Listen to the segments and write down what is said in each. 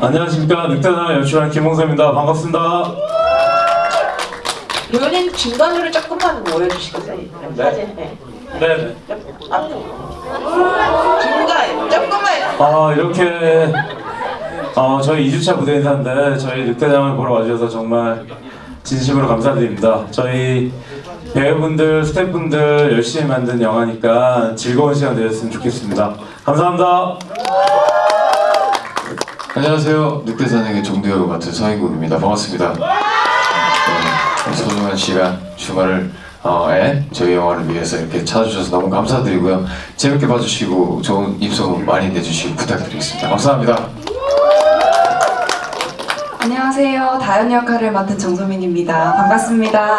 안녕하십니까 늑대나 연출한 김홍섭입니다. 반갑습니다. 의원님 중간으로 조금만 모여주시겠어요? 사진. 네. 네. 앞으로. 중간 조금만. 아 이렇게 어, 저희 2주차 무대 인사인데 저희 늑대장을 보러 와주셔서 정말 진심으로 감사드립니다. 저희 배우분들, 스태프분들 열심히 만든 영화니까 즐거운 시간 되셨으면 좋겠습니다. 감사합니다. 안녕하세요. 늑대사냥의 정두혁을 맡은 서인국입니다. 반갑습니다. 네, 소중한 시간 주말을 어, 에 저희 영화를 위해서 이렇게 찾아주셔서 너무 감사드리고요. 재밌게 봐주시고 좋은 입소 많이 내주시고 부탁드리겠습니다. 감사합니다. 안녕하세요. 다현 역할을 맡은 정소민입니다. 반갑습니다.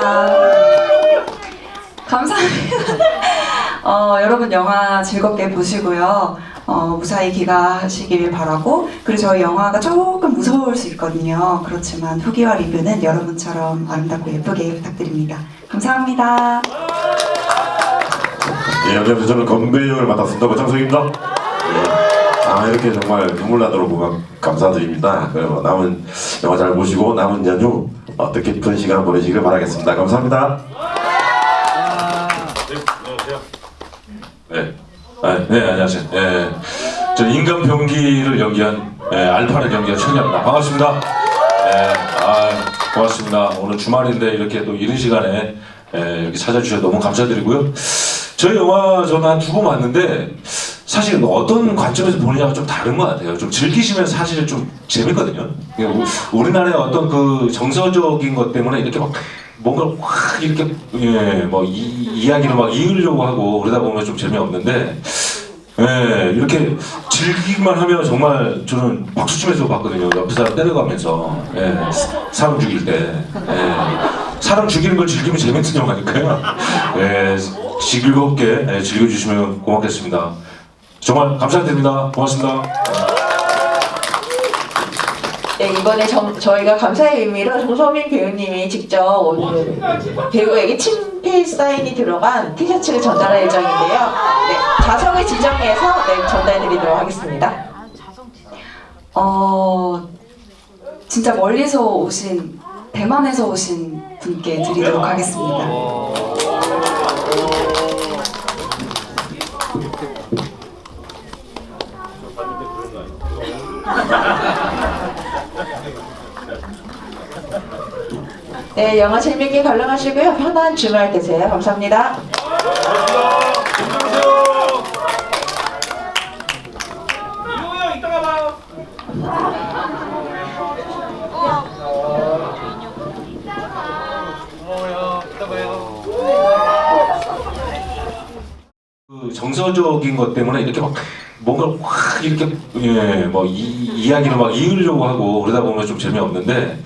감사합니다. 어, 여러분 영화 즐겁게 보시고요. 어, 무사히 귀가하시길 바라고 그리고 저희 영화가 조금 무서울 수 있거든요. 그렇지만 후기와 리뷰는 여러분처럼 아름답고 예쁘게 부탁드립니다. 감사합니다. 예, 안녕하세요. 저는 건배 역을 맡았습니다. 고창석입니다. 예. 아, 이렇게 정말 눈물 나도록 감- 감사드립니다. 그리고 남은 영화 잘 보시고 남은 연휴 어, 뜻깊은 시간 보내시길 바라겠습니다. 감사합니다. 네. 아, 네, 안녕하세요. 예. 저 인간 병기를 연기한 예, 알파를 연기한 최기입니다. 반갑습니다. 예, 아, 고맙습니다. 오늘 주말인데 이렇게 또 이른 시간에 예, 이렇게 찾아주셔서 너무 감사드리고요. 저희 영화 저는 한 두 번 봤는데 사실 어떤 관점에서 보느냐가 좀 다른 것 같아요. 좀 즐기시면 사실 좀 재밌거든요. 그러니까 우- 우리나라의 어떤 그 정서적인 것 때문에 이렇게 막 뭔가 확 이렇게 예뭐 이야기를 막 이으려고 하고 그러다 보면 좀 재미없는데 예 이렇게 즐기기만 하면 정말 저는 박수 치면서 봤거든요. 옆에 사람 때려가면서 예 사람 죽일 때 예, 사람 죽이는 걸 즐기면 재밌는 영화니까요. 예 즐겁게 예, 즐겨주시면 고맙겠습니다. 정말 감사드립니다. 고맙습니다. 네, 이번에 정, 저희가 감사의 의미로 정소민 배우님이 직접 오늘 배우에게 친필 사인이 들어간 티셔츠를 전달할 예정인데요. 네, 자성을 지정해서 네, 전달해드리도록 하겠습니다. 어, 진짜 멀리서 오신 대만에서 오신 분께 드리도록 하겠습니다. 네, 영화 재밌게 관람하시고요. 편한 주말 되세요. 감사합니다. 그 정서적인 것 때문에 이렇게 막 뭔가 확 이렇게 예뭐 이야기를 막 이으려고 하고 그러다 보면 좀 재미없는데